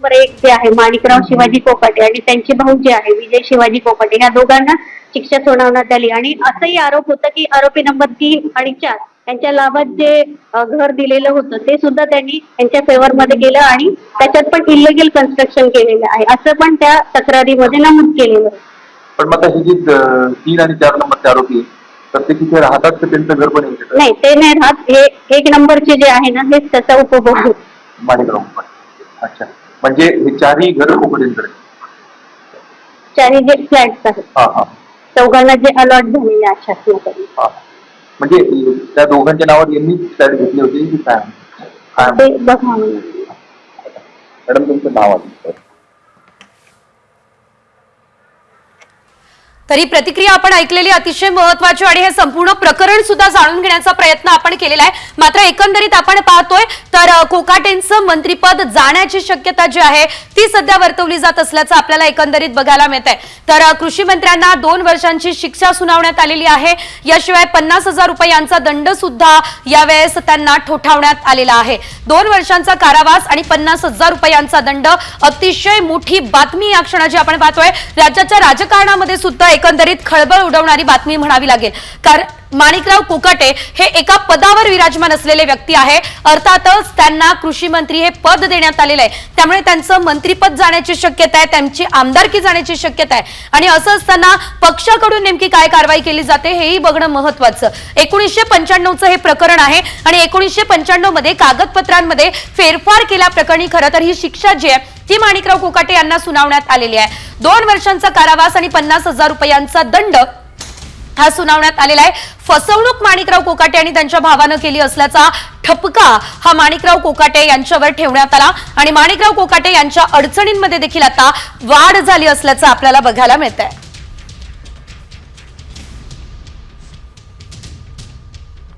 Number एक जे आहे माणिकराव शिवाजी कोकाटे आणि त्यांचे भाऊ जे आहे विजय शिवाजी कोकाटे या दोघांना शिक्षा सुनावण्यात आली. आणि असंही आरोप होता की आरोपी नंबर तीन आणि चार यांच्या लाभात जे घर दिलेलं होतं ते सुद्धा त्यांनी त्यांच्या फेवर मध्ये केलं आणि त्याच्यात पण इलिगल कन्स्ट्रक्शन केलेलं आहे. असं पण त्या तक्रारीमध्ये नमूद केलेलं पण मग हे जे तीन आणि चार नंबरचे आरोपी तर ते तिथे राहतात तर त्यांचं घर पण नाही ते नाही राहत. हे एक नंबरचे जे आहे ना हेच त्याचा उपभोग माणिकराव अच्छा. म्हणजे हे चारही घर कोकणींकडे चारी जे फ्लॅट्स आहेत. हा हा. चौघांना जे अलॉट झालेले आहेत शासनाकडून. हा. म्हणजे त्या दोघांच्या नावावर यांनी फ्लॅट घेतली होती की काय? काय ते बघा मॅडम तुमचं नाव आहे. तरी प्रतिक्रिया आपण ऐकलेली अतिशय महत्वाची आणि हे संपूर्ण प्रकरण सुद्धा जाणून घेण्याचा प्रयत्न आपण केलेला आहे. मात्र एकंदरीत आपण पाहतोय तर कोकाटेंचं मंत्रीपद जाण्याची शक्यता जी आहे ती सध्या वर्तवली जात असल्याचं आपल्याला एकंदरीत बघायला मिळत आहे तर कृषी मंत्र्यांना दोन वर्षांची शिक्षा सुनावण्यात आलेली आहे. याशिवाय पन्नास हजार रुपयांचा दंड सुद्धा यावेळेस त्यांना ठोठावण्यात आलेला आहे. दोन वर्षांचा कारावास आणि पन्नास हजार रुपयांचा दंड अतिशय मोठी बातमी या क्षणाची आपण पाहतोय. राज्याच्या राजकारणामध्ये सुद्धा एकंदरीत खळबळ उडवणारी बातमी म्हणावी लागेल. कारण माणिकराव कोकाटे हे एका पदावर विराजमान असलेले व्यक्ती आहे. अर्थातच त्यांना कृषी मंत्री हे पद देण्यात आलेलं आहे. त्यामुळे त्यांचं मंत्रीपद जाण्याची शक्यता आहे त्यांची आमदारकी जाण्याची शक्यता आहे. आणि असं असताना पक्षाकडून नेमकी काय कारवाई केली जाते हेही बघणं महत्वाचं एकोणीसशे पंच्याण्णवचं हे प्रकरण आहे आणि एकोणीसशे पंच्याण्णवमध्ये कागदपत्रांमध्ये फेरफार केल्याप्रकरणी खरं तर ही शिक्षा जी आहे ती माणिकराव कोकाटे यांना सुनावण्यात आलेली आहे. दोन वर्षांचा कारावास आणि पन्नास हजार रुपयांचा दंड हा सुनावण्यात आलेला आहे. फसवणूक माणिकराव कोकाटे आणि त्यांच्या भावानं केली असल्याचा ठपका हा माणिकराव कोकाटे यांच्यावर ठेवण्यात आला. आणि माणिकराव कोकाटे यांच्या अडचणींमध्ये देखील आता वाढ झाली असल्याचं आपल्याला बघायला मिळत आहे